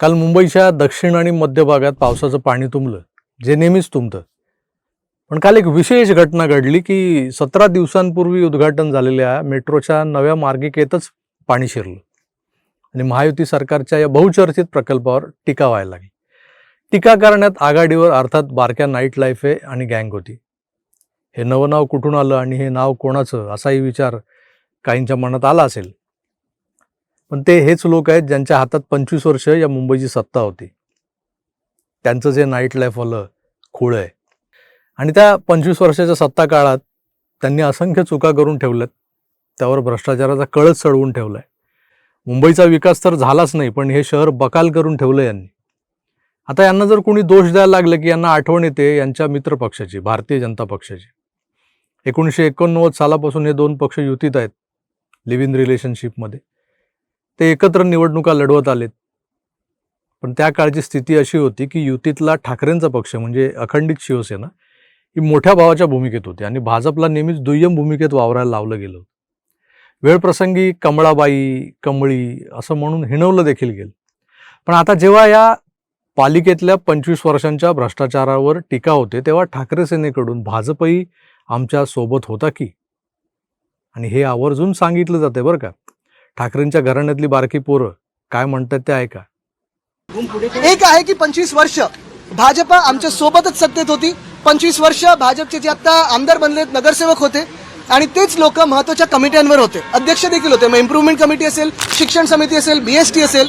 काल मुंबईच्या दक्षिण आणि मध्य भागात पावसाचं पाणी तुंबलं जे नेहमीच तुंबतं. पण काल एक विशेष घटना घडली की सतरा दिवसांपूर्वी उद्घाटन झालेल्या मेट्रोच्या नव्या मार्गिकेतच पाणी शिरलं. आणि महायुती सरकारच्या या बहुचर्चित प्रकल्पावर टीका व्हायला लागली. टीका करण्यात आघाडीवर अर्थात बारक्या नाईट लाईफ आहे आणि गँग होती. हे नवं नाव कुठून आलं आणि हे नाव कोणाचं असाही विचार काहींच्या मनात आला असेल. पण ते हेच लोक आहेत ज्यांच्या हातात पंचवीस वर्ष या मुंबईची सत्ता होती. त्यांचं जे नाईट लाईफवालं खूळ आहे. आणि त्या पंचवीस वर्षाच्या सत्ता काळात त्यांनी असंख्य चुका करून ठेवल्यात. त्यावर भ्रष्टाचाराचा कळच चढवून ठेवलाय. मुंबईचा विकास तर झालाच नाही पण हे शहर बकाल करून ठेवलं यांनी. आता यांना जर कोणी दोष द्यायला लागलं की यांना आठवण येते यांच्या मित्र पक्षाची भारतीय जनता पक्षाची. एकोणीसशे एकोणनव्वद सालापासून हे दोन पक्ष युतीत आहेत. लिव्ह इन रिलेशनशिपमध्ये ते एकत्र निवडणुका लढवत आलेत. पण त्या काळची स्थिती अशी होती की युतीतला ठाकरेंचा पक्ष म्हणजे अखंडित शिवसेना ही मोठ्या भावाच्या भूमिकेत होती आणि भाजपला नेहमीच दुय्यम भूमिकेत वावरायला लावलं गेलं वेळप्रसंगी कमळाबाई कमळी असं म्हणून हिणवलं देखील गेलं. पण आता जेव्हा या पालिकेतल्या पंचवीस वर्षांच्या भ्रष्टाचारावर टीका होते तेव्हा ठाकरे सेनेकडून भाजपही आमच्यासोबत होता की? आणि हे आवर्जून सांगितलं जाते बरं का? ठाकरेंच्या घराण्यातली बारकी पोरं काय म्हणतात ते ऐका. एक आहे की पंचवीस वर्ष भाजप आमच्या सोबतच सत्तेत होती. पंचवीस वर्ष भाजपचे जे आता आमदार बनलेत नगरसेवक होते. आणि तेच लोक महत्त्वाच्या कमिट्यांवर होते. अध्यक्ष देखील होते. मग इम्प्रुव्हमेंट कमिटी असेल शिक्षण समिती असेल बीएसटी असेल.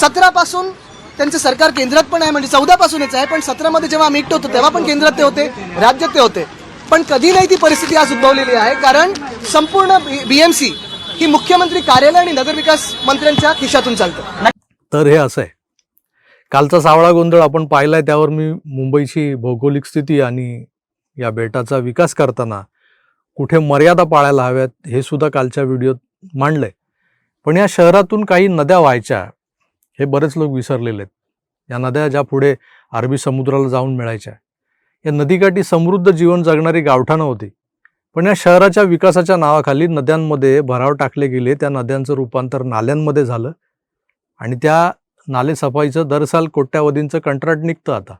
सतरा पासून त्यांचं सरकार केंद्रात पण आहे म्हणजे चौदा पासूनच आहे. पण सतरामध्ये जेव्हा आम्ही होतो तेव्हा पण केंद्रात ते होते राज्यात ते होते. पण कधी नाही ती परिस्थिती आज उद्भवलेली आहे. कारण संपूर्ण बीएमसी ही मुख्यमंत्री कार्यालय आणि नगरविकास मंत्र्यांच्या खिशातून चालतं. तर हे असं आहे. कालचा सावळा गोंधळ आपण पाहिलाय त्यावर मी मुंबईची भौगोलिक स्थिती आणि या बेटाचा विकास करताना कुठे मर्यादा पाळायला हव्यात हे सुद्धा कालच्या व्हिडिओत मांडलंय. पण या शहरातून काही नद्या व्हायच्या हे बरेच लोक विसरलेले आहेत. या नद्या ज्या पुढे अरबी समुद्राला जाऊन मिळायच्या. या नदीकाठी समृद्ध जीवन जगणारी गावठाणं होती. पण या शहराच्या विकासाच्या नावाखाली नद्यांमध्ये भराव टाकले गेले. त्या नद्यांचं रूपांतर नाल्यांमध्ये झालं. आणि त्या नाले सफाईचं दरसाल कोट्यावधींचं कंत्राट निघतं आता.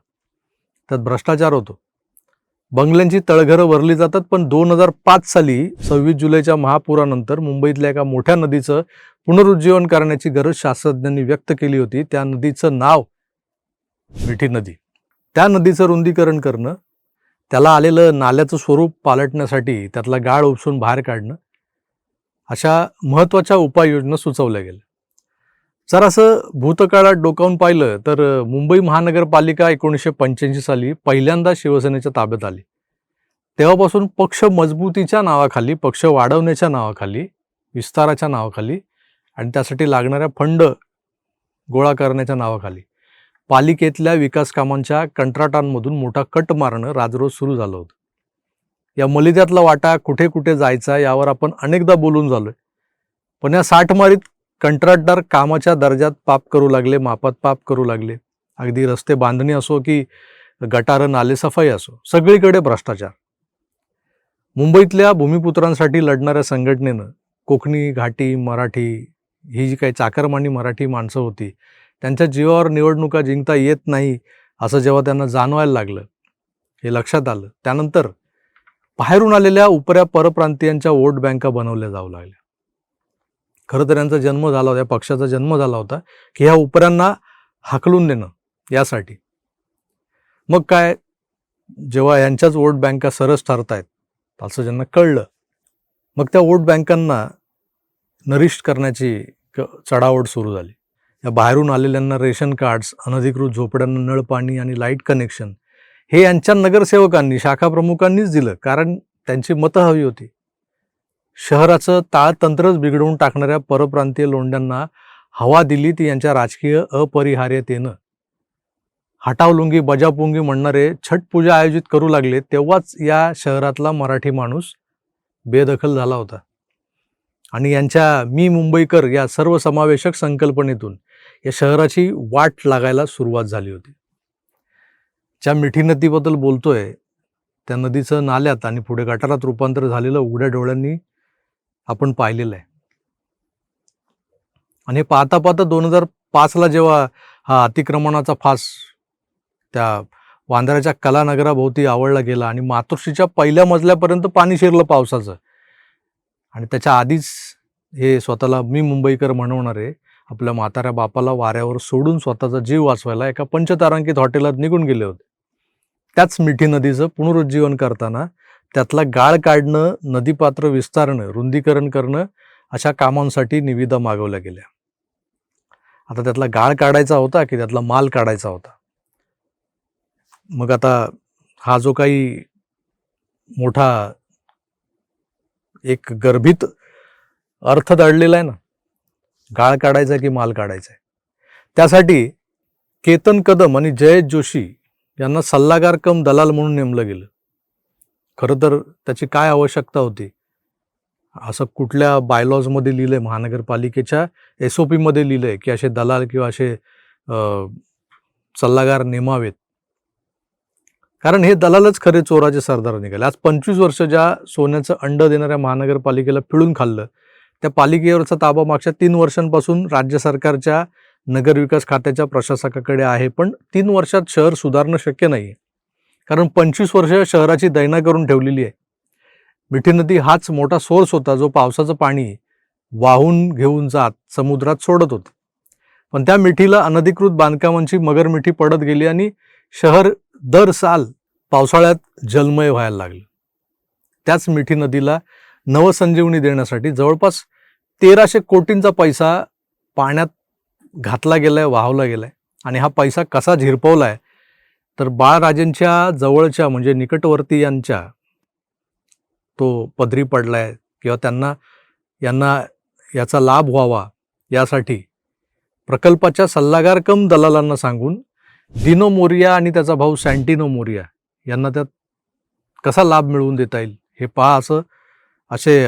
त्यात भ्रष्टाचार होतो. बंगल्यांची तळघरं भरली जातात पण दोन हजार पाच साली सव्वीस जुलैच्या महापुरानंतर मुंबईतल्या एका मोठ्या नदीचं पुनरुज्जीवन करण्याची गरज शास्त्रज्ञांनी व्यक्त केली होती. त्या नदीचं नाव मिठी नदी. त्या नदीचं रुंदीकरण करणं त्याला आलेलं नाल्याचं स्वरूप पालटण्यासाठी त्यातला गाळ उपसून बाहेर काढणं अशा महत्त्वाच्या उपाययोजना सुचवल्या गेल्या. जर असं भूतकाळात डोकावून पाहिलं तर मुंबई महानगरपालिका एकोणीसशे पंच्याऐंशी साली पहिल्यांदा शिवसेनेच्या ताब्यात आली. तेव्हापासून पक्ष मजबूतीच्या नावाखाली पक्ष वाढवण्याच्या नावाखाली विस्ताराच्या नावाखाली आणि त्यासाठी लागणाऱ्या फंड गोळा करण्याच्या नावाखाली. पालिकेतल्या विकास कामांच्या कंत्राटांमधून मोठा कट मारणं राजरोज सुरू झालं होतं. या मलिद्यातला वाटा कुठे कुठे जायचा यावर आपण अनेकदा बोलून झालोय. पण या साठमारीत कंत्राटदार कामाच्या दर्जात पाप करू लागले मापात पाप करू लागले. अगदी रस्ते बांधणी असो की गटारं नाले सफाई असो सगळीकडे भ्रष्टाचार. मुंबईतल्या भूमिपुत्रांसाठी लढणाऱ्या संघटनेनं कोकणी घाटी मराठी ही जी काही चाकरमानी मराठी माणसं होती त्यांच्या जीवावर निवडणुका जिंकता येत नाही असं जेव्हा त्यांना जाणवायला लागलं हे लक्षात आलं. त्यानंतर बाहेरून आलेल्या उपऱ्या परप्रांतीयांच्या वोट बँका बनवल्या जाऊ लागल्या. खरं तर यांचा जन्म झाला होता या पक्षाचा जन्म झाला होता की ह्या उपऱ्यांना हाकलून देणं यासाठी. मग काय जेव्हा यांच्याच वोट बँका सरस ठरतायत असं ज्यांना कळलं मग त्या वोट बँकांना नरिष्ट करण्याची क- चढाओढ सुरू झाली. या बाहेरून आलेल्यांना रेशन कार्ड्स अनधिकृत झोपड्यांना नळ पाणी आणि लाइट कनेक्शन हे यांच्या नगरसेवकांनी शाखा प्रमुखांनीच दिलं कारण त्यांची मतं हवी होती. शहराचं ताळतंत्रच बिघडवून टाकणाऱ्या परप्रांतीय लोंढ्यांना हवा दिली ती यांच्या राजकीय अपरिहार्यतेनं. हटावलुंगी बजापुंगी म्हणणारे छठ पूजा आयोजित करू लागले तेव्हाच या शहरातला मराठी माणूस बेदखल झाला होता. आणि यांच्या मी मुंबईकर या सर्वसमावेशक संकल्पनेतून या शहराची वाट लागायला सुरुवात झाली होती. ज्या मिठी नदीबद्दल बोलतोय त्या नदीचं नाल्यात आणि पुढे गटारात रूपांतर झालेलं उघड्या डोळ्यांनी आपण पाहिलेलं आहे. आणि हे पाहता पाहता दोन हजार पाचला जेव्हा हा अतिक्रमणाचा फास त्या वांद्र्याच्या कलानगराभोवती आवडला गेला आणि मातोश्रीच्या पहिल्या मजल्यापर्यंत पाणी शिरलं पावसाचं. आणि त्याच्या आधीच हे स्वतःला मी मुंबईकर म्हणवणारे आपल्या म्हाताऱ्या बापाला वाऱ्यावर सोडून स्वतःचा जीव वाचवायला एका पंचतारांकित हॉटेलात निघून गेले होते. त्याच मिठी नदीचं पुनरुज्जीवन करताना त्यातला गाळ काढणं नदीपात्र विस्तारणं रुंदीकरण करणं अशा कामांसाठी निविदा मागवल्या गेल्या. आता त्यातला गाळ काढायचा होता की त्यातला माल काढायचा होता? मग आता हा जो काही मोठा एक गर्भित अर्थ दडलेला आहे ना गाळ काढायचा की माल काढायचा आहे? त्यासाठी केतन कदम आणि जयेश जोशी यांना सल्लागार कम दलाल म्हणून नेमलं गेलं. खरं तर त्याची काय आवश्यकता होती? असं कुठल्या बायलॉजमध्ये लिहिलंय? महानगरपालिकेच्या एस ओ पीमध्ये लिहिलंय की असे दलाल किंवा असे सल्लागार नेमावेत? कारण हे दलालच खरे चोराचे सरदार निघाले. आज पंचवीस वर्ष ज्या सोन्याचं अंड देणाऱ्या महानगरपालिकेला पिळून खाल्लं त्या पालिकेवरचा ताबा मागच्या तीन वर्षांपासून राज्य सरकारच्या नगरविकास खात्याच्या प्रशासकाकडे आहे पण तीन वर्षात शहर सुधारणं शक्य नाही आहे कारण पंचवीस वर्ष शहराची दैना करून ठेवलेली आहे. मिठी नदी हाच मोठा सोर्स होता जो पावसाचं पाणी वाहून घेऊन जात समुद्रात सोडत होतं. पण त्या मिठीला अनधिकृत बांधकामांची मगर मिठी पडत गेली आणि शहर दर साल पावसाळ्यात जलमय व्हायला लागलं. त्याच मिठी नदीला नवसंजीवनी देण्यासाठी जवळपास तेराशे कोटींचा पैसा पाण्यात घातला गेलाय वाहवला गेलाय. आणि हा पैसा कसा झिरपवलाय? तर बाळराजेंच्या जवळच्या म्हणजे निकटवर्तीयांच्या तो पदरी पडलाय किंवा त्यांना यांना याचा लाभ व्हावा यासाठी प्रकल्पाच्या सल्लागार कम दलालांना सांगून दिनो मोरिया आणि त्याचा भाऊ सँटिनो मोरिया यांना त्यात कसा लाभ मिळवून देता येईल हे पहा असं असे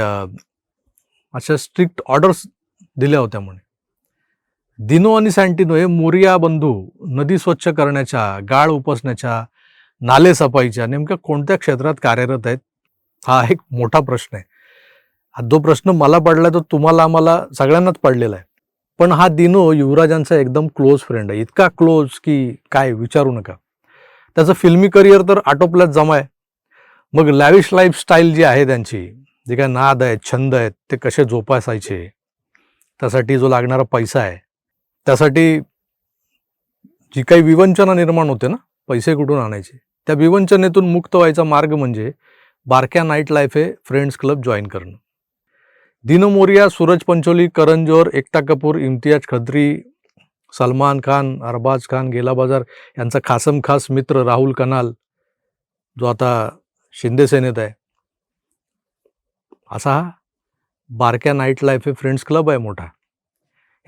अशा स्ट्रिक्ट ऑर्डर्स दिल्या होत्या म्हणे. दिनो आणि सँटिनो हे मोरिया बंधू नदी स्वच्छ करण्याच्या गाळ उपसण्याच्या नाले सफाईच्या नेमक्या कोणत्या क्षेत्रात कार्यरत आहेत हा एक मोठा प्रश्न आहे. हा जो प्रश्न मला पडला तो तुम्हाला आम्हाला सगळ्यांनाच पडलेला आहे. पण हा दिनो युवराजांचा एकदम क्लोज फ्रेंड आहे. इतका क्लोज की काय विचारू नका. त्याचं फिल्मी करिअर तर आटोपल्यात जमाय मग लॅविश लाईफस्टाईल जी आहे त्यांची जे काय नाद आहेत छंद आहेत ते कसे जोपासायचे? त्यासाठी जो लागणारा पैसा आहे त्यासाठी जी काही विवंचना निर्माण होते ना पैसे कुठून आणायचे? त्या विवंचनेतून मुक्त व्हायचा मार्ग म्हणजे बारक्या नाईट लाईफ हे फ्रेंड्स क्लब जॉईन करणं. दिनो मोरिया सूरज पंचोली करण जोहर एकता कपूर इम्तियाज खत्री सलमान खान अरबाज खान गेला बाजार यांचा खासम खास मित्र राहुल कनाल जो आता शिंदे सेनेत आहे असा बारक्या नाईट लाईफ हे फ्रेंड्स क्लब आहे मोठा.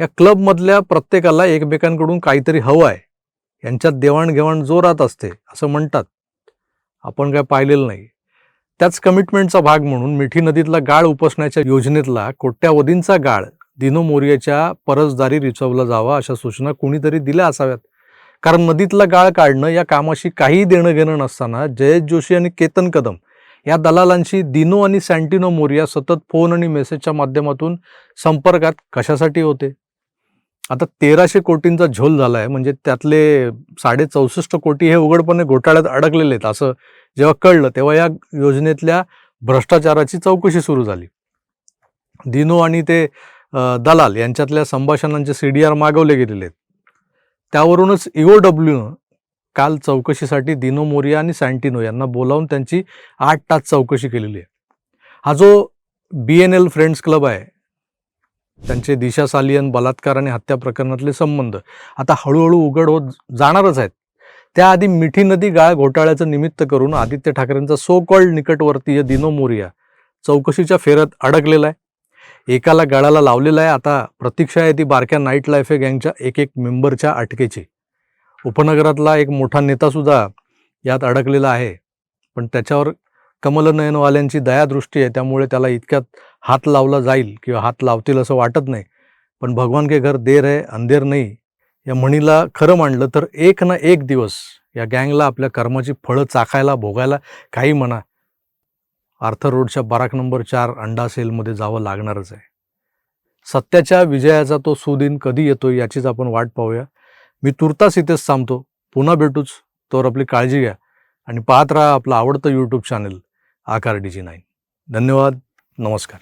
या क्लबमधल्या प्रत्येकाला एकमेकांकडून काहीतरी हवं आहे. यांच्यात देवाणघेवाण जोरात असते असं म्हणतात. आपण काय पाहिलेलं नाही. त्याच कमिटमेंटचा भाग म्हणून मिठी नदीतला गाळ उपसण्याच्या योजनेतला कोट्यावधींचा गाळ दिनो मोर्याच्या परसदारी रिचवला जावा अशा सूचना कुणीतरी दिल्या असाव्यात. कारण नदीतला गाळ काढणं या कामाशी काही देणं घेणं नसताना जयेश जोशी आणि केतन कदम या दलालांशी दिनो आणि सँटिनो मोरिया सतत फोन आणि मेसेजच्या माध्यमातून संपर्कात कशासाठी होते? आता तेराशे कोटींचा झोल झाला आहे म्हणजे त्यातले साडे चौसष्ट कोटी हे उघडपणे घोटाळ्यात अडकलेले आहेत. असं जेव्हा कळलं तेव्हा या योजनेतल्या भ्रष्टाचाराची चौकशी सुरू झाली. दिनो आणि ते दलाल यांच्यातल्या संभाषणांचे सी डी आर मागवले गेलेले आहेत. त्यावरूनच ईओ डब्ल्यूनं काल चौकशीसाठी दिनो मोरिया आणि सँटिनो यांना बोलावून त्यांची आठ तास चौकशी केलेली आहे. हा जो B N L friends club आहे त्यांचे दिशा सालियन बलात्कार आणि हत्या प्रकरणातले संबंध आता हळूहळू उघड होत जाणारच आहेत. त्याआधी मिठी नदी गाळ घोटाळ्याचं निमित्त करून आदित्य ठाकरेंचा सो कॉल्ड निकटवर्तीय दिनो मोरिया चौकशीच्या फेऱ्यात अडकलेला आहे. एकाला गळाला लावलेला आहे. आता प्रतीक्षा आहे ती बारक्या नाईट लाईफ गँगच्या एक एक मेंबरच्या अटकेची. उपनगरातला एक मोठा नेता सुद्धा यात अडकलेला आहे. पण त्याच्यावर कमलनयनवाल्यांची दयादृष्टी आहे त्यामुळे त्याला इतक्यात हात लावला जाईल किंवा हात लावतील असं वाटत नाही. पण भगवान के घर देर आहे अंधेर नाही या म्हणीला खरं मांडलं तर एक ना एक दिवस या गँगला आपल्या कर्माची फळं चाखायला भोगायला काही म्हणा. आर्थर रोडच्या बाराक नंबर चार अंडा सेलमध्ये जावं लागणारच आहे. सत्याच्या विजयाचा तो सुदिन कधी येतो याचीच आपण वाट पाहूया. मी तुर्तास इथेच थांबतो. पुन्हा भेटूच. तोवर आपली काळजी घ्या. आणि पाहत राहा आपलं आवडतं YouTube channel Aakar D G nine. धन्यवाद. नमस्कार.